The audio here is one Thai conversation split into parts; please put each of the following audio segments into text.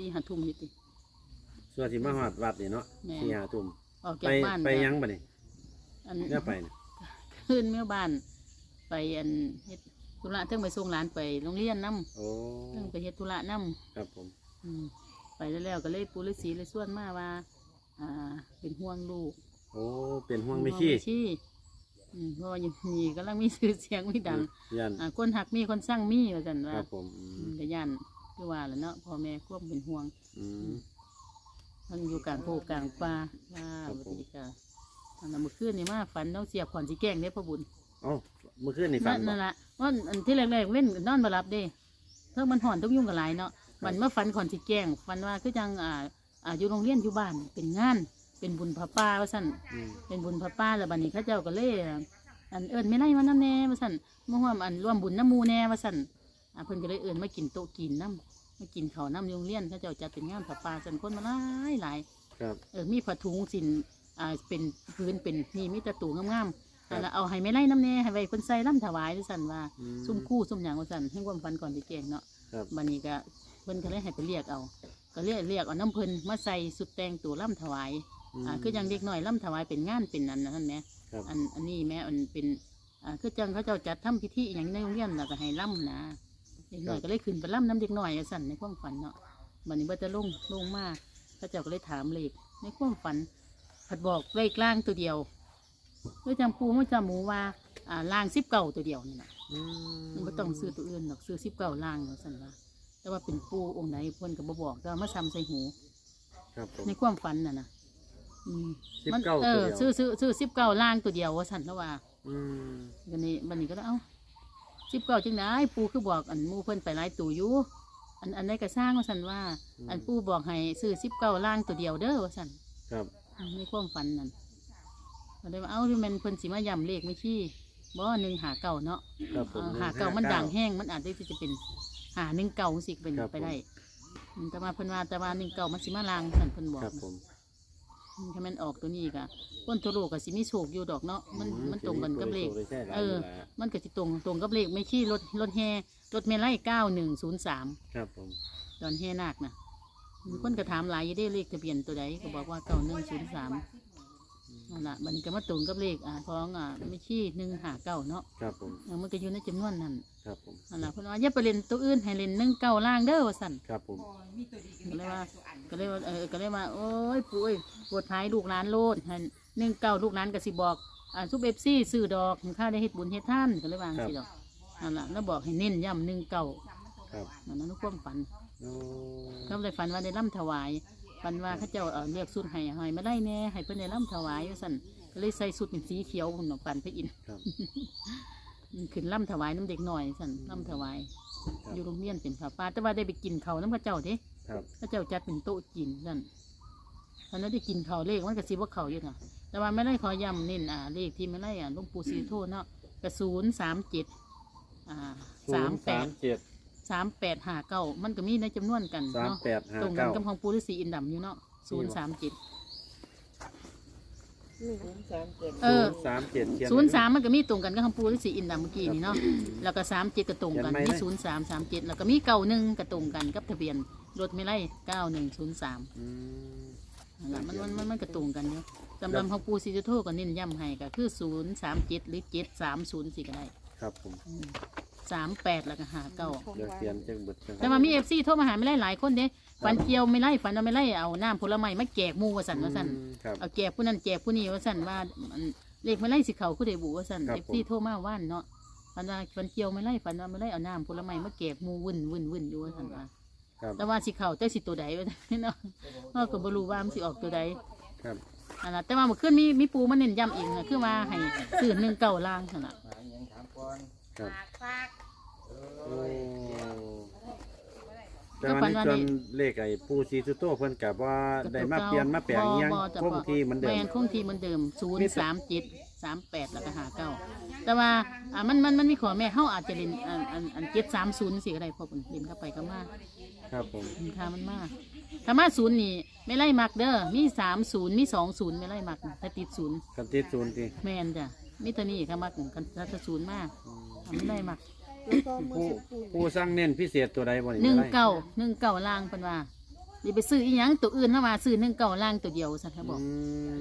ตีหาทุ่มนี่ติ ส่วนที่มาฮอดวัดนี่เนาะแม่ที่หาทุ่มออกไปจากบ้านไปก็ยังบ่นี่อันเนี่ยไปนี่ขึ้นเมื่อบ้าน ไปอันเฮ็ดธุระเทิงไปส่งหลานไปโรงเรียนนํโอ้เทิงไปเฮ็ดธุระนํครับผม อืมไปแล้วแล้วก็เลยปูฤาษีเลยส่วนมาว่า อ่า เป็นห่วงลูกโอ้เป็นห่วงไม่ขี้ห่วงขี้อืมเพราะว่าอยู่นี่กำลังมีชื่อเสียงมีดัง ยันอ่าคนหักมีคนสร้างมีว่าซั่นคว่ารับผมอือืมมก็ย่าน คือว่าแหล้วเนาะพ่อแม่ควบเป็นห่วงอืม มันอยู่กลางโพกลางป่าว่าครับบผมดีกาอันนั้นเมื่อคืนนี่มาฝันน้องเสียบขอนสีแกล้งเด้พ่อบุญเอ้าเมื่อคืนนี่ฝันบ่นั่นละว่าอันที่แรกๆเล่นนอนมารับเด้เพิ่งมันห่อนทุกยุ่งกับหลายเนาะมันเมื่อฝันขอนสีแกล้งฝันว่าคือจังอ่าอ่าอยู่โรงเรียนอยู่บ้านเป็นงาน เป็นบุญพระป่าว่าสั่น อืมเป็นบุญพระป่าแล้วบัดนี้เข้าเจ้าก็เลยอันเอิญไม่ไล่มาน้ำแน่ว่าสั่นมาร่วมอันร่วมบุญน้ำหมูแน่ว่าสั่นอ่าเพิ่นก็เลยเอิญมากินโต๊ะกินน้ำ มากินข้าวน้ำอยู่โรงเรียนเข้าเจ้าจัดเป็นงานพระป่าสั่นคนมาหลายหลายครับ เออมีผ้าถุงสินอ่าเป็นพื้นเป็นนี่มีแตะตูงามๆอันละเอาให้ไม่ไล่น้ำแน่ให้ไว้คนใส่ล่ำถวายด้วยสั่นว่า อืมซุ่มคู่ซุ่มหยังว่าสั่นให้ความฝันก่อนไปแกงเนาะครับบันนี้ก็เพิ่นก็เลยให้ไปเรียกเอา ก็เรียกเรียกเอาน้ำเพิ่นมาใส่สุดแต่งตัวล่ำถวายม อ่าคือยังเด็กน้อยล่ำถวายเป็นงานเป็นอันนั้นแหมครับ อันอันนี้แม่อันเป็นอ่าคือจังเขาเจ้าจัดทำพิธีอหย่างในโรงเรียนแล้วก็ให้ล่ำนะ เด็กน้อยก็เลยขึ้นไปล่ำน้ำเด็กน้อยว่าสั่นในความฝันเนาะบันนี้บ่จะลงลงมาเขาเจ้าก็เลยถามเลขในความฝัน ผัดบอกเลขล่างตัวเดียวด้วยจำปูไม่จำหมูว่าอ่าล่างสิบเก่าตัวเดียวนี่นะอืมมันไม่ต้องซื้อตัวอื่นหรอกซื้อสิบเก่าล่างเนาะสันว่าแต่ว่าเป็นปูองค์ไหนเพิ่นก็บบอกแต่ว่ามาซ้ำใส่หูครับผมในความฝันน่ะนะอืมสิบมันเก้าเอตัวอเดียวซื้อซื้อซื้อสิบเก่าล่างตัวเดียวว่าสันแล้วว่าอืมบันนี้บันนี้ก็เลยเอ้า สิบเก่าจังไหนปูคือบอกอันหมูเพิ่นไปหลายตัวอยู่อันอันใดก็สร้างว่าสันว่าอันปูบอกให้ซื้อสิบเก่าล่างตัวเดียวเด้อว่าสันครับอืมในความฝันนั่นก็เลยว่าเอ้าที่มันเพิ่นสิมาย้ำเลขไม่ชี้บ่หนึ่งหาเก่าเนาะครับผม เออหาเก่ามันด่างแห้งมันอาจจะจะเป็นหาหนึ่งเก่าสิเป็นครับไปได้ผมอืมแต่ว่าเพิ่นว่าแต่ว่าหนึ่งเก่ามันสิมาลางสันเพิ่นบอกครับผมอืม ถ้ามันออกตัวนี้ก็ต้นตัวโลกก็สิมีโชคอยู่ดอกเนาะมันอืมันตรงกันกับเลขสวยๆใช่หลายเออยู่แล้วมันก็สิตรงตรงกับเลขไม่ชี้รถรถแห่รถเมลัยเก้าหนึ่งศูนย์สามครับผมตอนแห่นาคนะมีคนก็ถามหลายอยู่ได้เลขทะเบียนตัวใดก็บอกว่าเก้าหนึ่งศูนย์สาม นั่นละมันก็มาตรงกับเลขอ่าท้องอ่าไม่ชี้หนึ่งหาเก้าเนาะครับผมเออมันก็อยู่ในจำนวนนั้นครับผมนั่นล่ะเพิ่นว่าอย่าไปเล่นตัวอื่นให้เล่นหนึ่งเก้าล่างเด้อว่าสั่น ครับผมก็เลยว่าก็เลยว่าเออก็เลยว่าโอ้ยปุ้ยปวดท้ายลูกหลานโลดให้หนึ่งเก้าลูกหลานก็สิบอกอ่าซุปเอฟซี่ซื้อดอกข้าได้เฮ็ดบุญเฮ็ดท่านก็เลยวาจั่งสิดอกนั่นล่ะแล้วบอกให้เน้นย้ำหนึ่งเก้าครับนั่นนั่นความฝันโอ้ก็เลยฝันว่าได้ร่ำถวาย ฝันว่าเขาเจ้าเอ่อเรียกสุดให้ให้มาได้แน่ให้เพิ่นได้ร่ำถวายว่าสั่นก็เลยใส่สุดเป็นสีเขียวหุ่นออกปันพระอินทร์ครับขึ้นร่ำถวายน้ำเด็กหน่อยสั่นร่ำถวายครับอยู่โรงเรียนเป็นผ้าป่าแต่ว่าได้ไปกินเขาวน้ำพระเจ้าเด้ครับพระเจ้าจัดเป็นโต๊ะกินนั่นตอนนั้นได้กินเขาวเลขมันก็สิว่าเขาอยู่นะแต่ว่าไม่ได้ขอย้ำเน้นอ่าเลขที่ไม่ได้อ่าหลวงปู่ศรีโทเนาะกระศูนย์สามเจ็ดอ่าสามแปดเจ็ด สามแปดห้าเก้ามันก็มีในจำนวนกันสามเนาะแปดห้าตรงกัเก้านกับของปู่ฤาษีอินดำอยู่เนาะศูนย์สามเจ็ดเออ สามเจ็ดเขียนศูนย์สามมันก็มีตรงกันกับของปู่ฤาษีอินดำเมื่อกี้นี่เนาะแล้วก็สามเจ็ดก็ตรงกันเขียนไม่มีได้ศูนย์สามสามเจ็ดแล้วก็มีเก้าหนึ่งก็ตรงกันกับทะเบียนรถไม่ไล่เก้าหนึ่งศูนย์สาม อืม นั่นล่ะมันมันมันมันกระตุงกันเนาะสำหรับของปูซิจุโทก็เน้นย้ำให้ก็คือศูนย์สามเจ็ดหรือเจ็ดสามศูนย์สี่ก็ได้ครับผม สามแปดแล้วก็หาเก้าเดี๋ยวเขียนจังเบิดจังแต่ว่ามีเอฟซีโทรมาหาไม่ไล่หลายคนเด้ฝันเกี่ยวไม่ไล่ฝันเอาไม่ไล่เอาน้ำผลไม้มาแจกหมูว่าสันว่าสันอืมครับ เอาแจกผู้นั้นแจกผู้นี้ว่าสันว่ามันเลขไม่ไล่สิเขาผู้ใดบุว่าสันครับเอฟซีโทรมาว่านเนาะฝันว่าฝันเกี่ยวไม่ไล่ฝันว่าไม่ไล่เอาน้ำผลไม้มาแจกหมูวุ่นวุ่นวุ่นอยู่ว่าสันว่าครับแต่ว่าสิเขาแต่สิตัวใดว่าซั่นเนาะเราก็บ่รู้ว่ามันสิออกตัวใด ครับอันนั้นแต่ว่าเมื่อคืนมีมีปูมาเน้นย้ำอีกนะคือว่าให้ซื้อหนึ่งเก่าล่างขนาดครับโอ้ก็ แต่ฝัวันนนี้ว่าจนี่นเลขไอ้ปูซีซุโต้เพิ่นกับว่าได้มาเปลี่ยนมาแปลงอิหยังบ่จะคงที่เหมือนเดิแมมนคงที่เหมือนเดิมศูนย์สามเจ็ดสามแปดแล้วก็หาเก้าแต่ว่าอ่ามันมันมันมีขอแม่เขาอาจจะเล่นอันอันอันเจ็ดสามศูนย์สิก็ได้พอเป็นเล่นเข้าไปก็มาครับผมค่ามันมากถ้ามาศูนย์นี่ไม่ไล่มักเด้อมีสามศูนย์มีสองศูนย์ไม่ไล่มักถ้าติดศูนย์กันติดศูนย์ทีแมนจ้ะมิตรนี่ค่ะมักกันถ้าจะศูนย์มากไม่ไล่มัก ผู้ผู้สร้างเน้นพิเศษตัวใดบ่นี่หนึ่งได้เก่าหนึ่งเก่าล่างเป็นว่านี่ไปซื้ออีหยังตัวอื่นเข้ามาซื้อหนึ่งเก่าล่างตัวเดียวสันเขาบอก อืม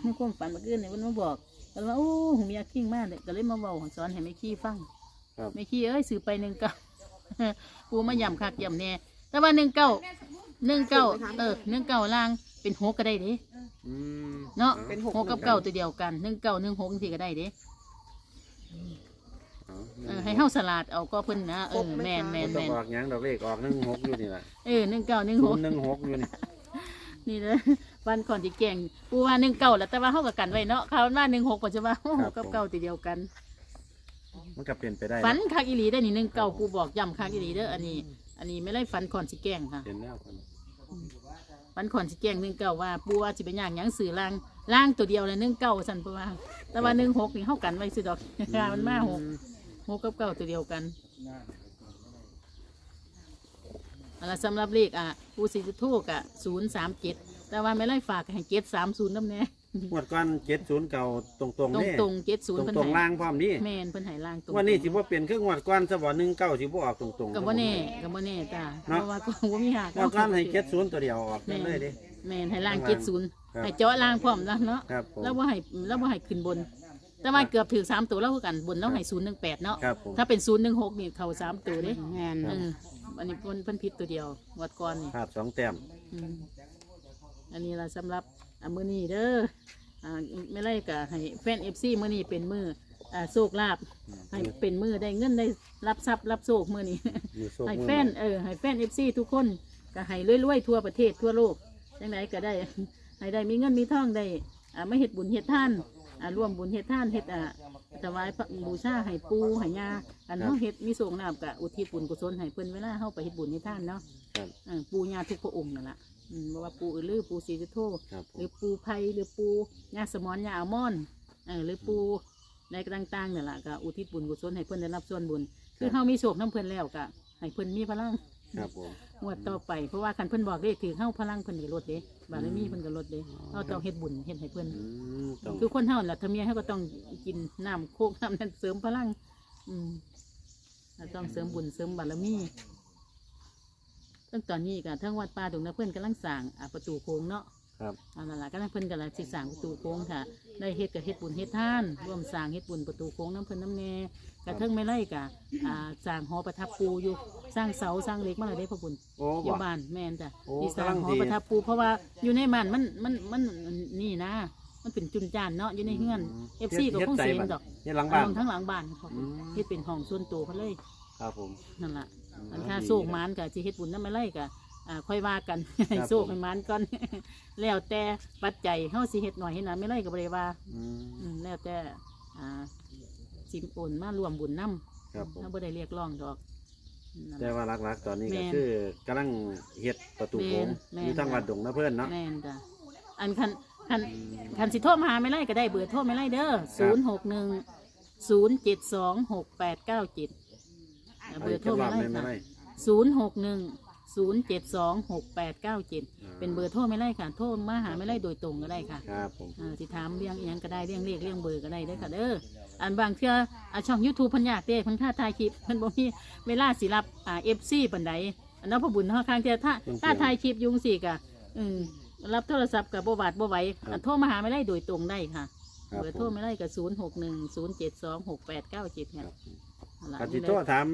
ในความฝันเมื่อคืนเนี่ยมันมาบอกมันว่าโอ้หูมีอาคิงมากเลยก็เลยมาบอกสอนให้ไม่ขี้ฟังครับไม่ขี้เอ้ยซื้อไปหนึ่งเก่าปูมาย่ำคักย่ำแน่แต่ว่าหนึ่งเก่าหนึ่งเก่าเออหนึ่งเก่าล่างเป็นหกก็ได้เด้อืมเนาะเป็นหกกับเก่าตัวเดียวกันหนึ่งเก่าหนึ่งหกที่ก็ได้เด้ เอาเออให้เฮาสลัดเอาก็เพิ่นนะเออแมนแมนต้แมองนออกหยังดอกเลขออกหนึ่งหกอยู่นี่แหละเออหนึ่งเก่าหนึ่งศูหกนย์หนึ่งหกอยู่นี่นี่เลยวันก่อนที่แกงปูว่าหนึ่งเก่าแล้วแต่ว่าเฮากับกันไว้เนาะคราวว่าหนึ่งหกปัจจุบันหกกับเก่าตัวเดียวกัน มันก็เป็นไปได้ฝันคักอีหลีได้อนี่หนึ่งเก่าปูบอกย้ำคักอีหลีเด้ออันนี้ อันนี้ไม่ได้ฝันก่อนสิแกงค่ะเห็นแล้วคนฝันก่อนสิแกงหนึ่งเก่าว่าปูว่าสิเป็นอย่างหยังสื่อล่างล่างตัวเดียวเลยหนึ่งเก่าสั่นปูว่าแต่ว่าหนึ่งหกนี่เฮากันไว้สิดอก มันมาหก หกกับเก่าตัวเดียวกันอันละสำหรับเลขอะปูสิจะทูกอะศูนย์สามเจ็ดแต่ว่าไม่ไล่ฝากให้เจ็ดสามศูนย์น้ำแน่งวดก้อนเจ็ดศูนย์เก่าตรงตรงตรงนี่ตรงเจ็ดศูนย์ตรงเพิ่นตรงให้ล่างพร้อมนี่แม่นเพิ่นให้ล่างตรงวันนี้สิว่าเปลี่ยนเครื่องงวดก้อนสวรรค์หนึ่งเก้าสิบ่ออกตรงตรงกับว่าแน่กับว่าแน่จ้าเพเนาะราะว่าก็ว่ามีหักงวดก้อนให้เจ็ดศูนย์ตัวเดียวออกแม่นเลยดิแม่นให้ล่างข้างล่างเจ็ดศูนย์ครับให้เจาะล่างพร้อมแล้วเนาะครับผมแล้วว่าให้แล้วว่าให้ขึ้นบน แต่ว่าเกือบถือสามตัวแล้วคือกันบนแล้วให้ศูนย์หนึ่งแปดเนาะครับผมถ้าเป็นศูนย์หนึ่งหกนี่เข้าสามตัวเด้แม่นเอออันนี้เพิ่นเพิ่นผิดตัวเดียววัดก่อนนี่พลาดสองแต้มอืมอันนี้เราสำหรับอ่ามื้อนี้เด้ออ่าไม่ไล่กะให้แฟนเอฟซีมื้อนี้เป็นมื้ออ่าโชคลาภให้เป็นมื้อได้เงินได้รับทรัพย์รับโชคมื้อนี้ มือโชคให้มือแฟนเออให้แฟนเอฟซีทุกคนก็ให้รวยๆทั่วประเทศทั่วโลกจังไหนก็ได้ ให้ได้มีเงินมีทองได้อ่าไม่เฮ็ดบุญเฮ็ดท่าน อ่าร่วมบุญเฮ็ดท่านเฮ็ดอ่าถวายพระบูชาให้ปูให้ยาอันเฮาเฮ็ดมีสงน้ำกะอุทิศบุญกุศลให้เพิ่นเวลาเฮาไปเฮ็ดบุญเฮ็ดท่านเนาะครับเออปูยาทุกพระองค์นั่นล่ะอืมบ่ว่าปูอือลือปูศรีสุโธ ครับผหรืม อปูไผ่หรือปูยาสมอนยาอัลมอนด์เออหรือปูในต่างๆเนี่ยแหละก็อุทิศบุญกุศลให้เพื่อนได้รับส่วนบุญ คือเขามีโศกน้ำเพื่อนแล้วก็ให้เพื่อนมีพลัง ครับผม งวดต่อไปเพราะว่าคันเพื่อนบอกได้ถือเข้าพลังเพื่อนก็ลดเด้บารมีเพื่อนก็ลดเด้เราต้องเฮ็ดบุญเฮ็ดให้เพื่อนอืมต้องคือคนเฮาล่ะทำเมียเขาก็ต้องกินน้ำโคกน้ำนั้นเสริมพลัง อืมเราต้องเสริมบุญเสริมบารมีตั้งตอนนี้ก็ทั้งวัดป่าดงนะเพื่อนกำลังสร้างอ่าประตูโค้งเนาะ ครับเอาล่ะก็นั่นเพิ่นกำลังสิสร้างประตูโค้งค่ะ ได้เฮ็ดกับเฮ็ดบุญเฮ็ดท่าน ร่วมสร้างเฮ็ดบุญประตูโค้งน้ำเพิ่นน้ำแน่กระเทิงไม่ไล่กะอ่าสร้างหอประทับปูอยู่สร้างเสาสร้างเหล็กมาเลยได้พ่อบุญ โอ้อยู่บ่บ้านแม่นจ้ะโอ้ที่สร้างหกำลัองดี ประทับปูเพราะว่าอยู่ในบ้านมันมันมันนี่นะ มันเป็นจุนจานเนาะอยู่ในเฮือนเอฟซีก็คงเสียดอกเฮ็ดหลังบ้านเอาทั้งหลังบ้านพ่ออืม เฮ็ดเป็นห้องส่วนตัวเขาเลยครับผมนั่นล่ะอืมอันค่าดีโศกหมานกับสิเฮ็ดบุญนำไม่ไล่กะ อ่าค่อยว่ากันให้ครับโศกให้หมานก่อน แล้วแต่ปัจจัยเฮาสิเฮ็ดหน่อยเฮ็ดหนาไม่ไล่ก็บ่ได้ว่าอืมอืมแล้วแต่อ่าสิโอนมารวมบุญนำครับผม เฮาบ่ได้เรียกร้องดอกนั่นแต่ล่ะ ว่าหลักๆ ตอนนี้แม่ก็นคือกำลังเฮ็ดประตูโค้งแม่น อยู่ทางวัดดงนะเพื่อนเนาะแม่นจ้ะอันคันคันคันสิโทรมาหาไม่ไล่ก็ได้เบอร์โทรไม่ไล่เด้อ061 072 6897เบอร์โทรไม่ไล่ไม่ค่ะไล่ศูนย์หกหนึ่ง ศูนย์เจ็ดสองหกแปดเก้าเจ็ดเป็นเบอร์โทรไม่ไล่ค่ะ โทรมาหาไม่ไล่โดยตรงก็ได้ค่ะครับผมอ่าสิถามเรื่องอหยังก็ได้เรื่องเลขเรื่องเบอร์ก็ได้เด้อค่ะเด้ออันบางเทื่ออ่าช่องยูทูบเพันยากเด้เพันค่าถ่ายคลิปเพันบ่มีเวลาสิรับอ่าเอฟซีปันใดอันนั้นพอบุญเฮาข้างเทื่อถ้าถ้าถ่ายคลิปอยุงสิกะอืมรับโทรศัพท์กับบ่บาดบ่ไหวอันโทรมาหาไม่ไล่โดยตรงได้ค่ะ ครับเบอร์โทรไม่ไล่กับศูนย์หกหนึ่งศูนย์เจ็ดสองหกแปดเก้าเจ็ดเนี่ยนั่นล่ะกติโทรถาม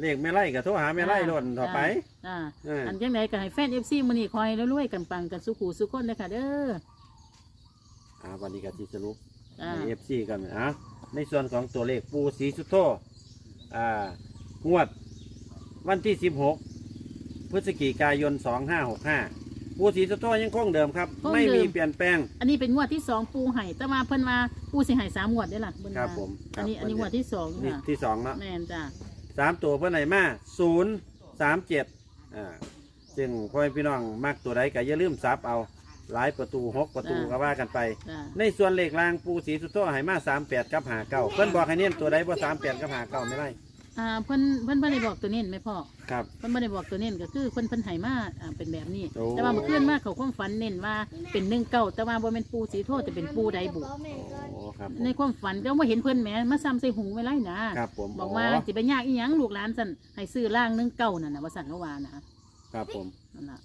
เลขไม่ไล่ก็โทรหาไม่ไล่ล้นต่อไป อ่าเอออันจังไดก็ให้แฟนเอฟซีมื้อนี้คอยรวยๆกันปังกันสุขูสุขคนเด้อค่ะเด้ออ่าวันนี้ก็ที่สรุป อ่าเอฟซีกันอะในส่วนของตัวเลขปูสีสุโธอ่างวดวันที่สิบหกพฤศจิกายนสองห้าหกห้าปูสีสุโธยังคงเดิมครับไม่มีเปลี่ยนแปลง อันนี้เป็นงวดที่สองปูไห้แต่มาเพิ่นมาปูสิไห้สามงวดได้อล่ะเพิ่นครับว่าผมคอัรันบนี้อันนี้งวดที่สองนี่ค่ะที่สองเนาะแม่นจ้ะ สามตัวเพื่อนไหนมาศูนย์สามเจ็ดอ่าซึ่งพ่อแม่พี่น้องมักตัวใดก็อย่าลืมซับเอาหลายประตูหกประตูก็ว่ากันไป จ้ะในส่วนเลขรางปูสีสุโธให้มาสามแปดกับหาเก้าเพิ่นบอกให้เน้นตัวใดว่าสามแปดกับหาเก้าไม่ได้อ่าเพิ่นเพิ่นบ่ได้บอกตัวเน้นไหมพ่อครับ เพิ่นบ่ได้บอกตัวเน้นก็คือเพิ่นเพิ่นไห้มาอ่าเป็นแบบนี้ โอ้ แต่ว่าเมื่อคืนมาเขาความฝันเน้นว่าเป็นหนึ่งเก้าแต่ว่าบ่แม่นปูสีโทษแต่เป็นปูไดบุโอ้ ครับผม ในความฝันก็บ่เห็นเพิ่นแหมมาซ้ำใส่หูไว้ไรนะครับผมบอกว่าสิไปยากอีหยังลูกหลานสั่นให้ซื้อร่างหนึ่งเก้านั่นนะว่าสั่นเขาว่านะครับผมนั่นล่ะ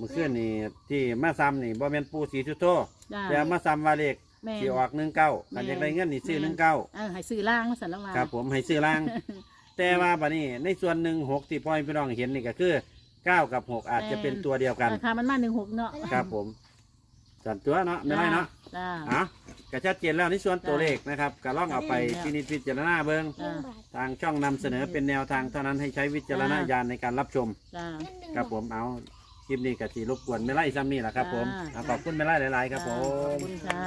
มื่อคืนนี่ที่มาซ้ำนี่บ่แม่นปูสีสุโธจ้าแต่มาซ้ำว่าเลขแม่นสิออกหนึ่งเก้าแม่คันนอยากได้เงินนี่ซื้อแม่นหนึ่งเก้าเออให้ซื้อล่างมาสั่นแล้วว่าครับ ผมให้ซื้อล่าง แต่ว่าบัดนี้ในส่วนหนึ่งหกที่พ่อพี่น้องเห็นนี่ก็คือเก้ากับหกอาจจะเป็นตัวเดียวกัน ราคามันมาหนึ่งหกเนาะครับผม จัดตัวเนาะไม่ไรเนาะจ้า อะก็ชัดเจนแล้วในส่วนตัวเลขนะครับก็ลองเอาไปจ้ะพินิจพิจารณาเบิ้งจ้า ทางช่องนำเสนอเป็นแนวทางเท่านั้นให้ใช้วิจารณญาณในการรับชม จ้า ครับผมเอาคลิปนี้ก็สีรบกวนไม่ไล่ซ้ำนี่แหละครับผมจ้าอะขอบคุณไม่ไล่หลาย ๆ ครับผขอบม คุณค่ะ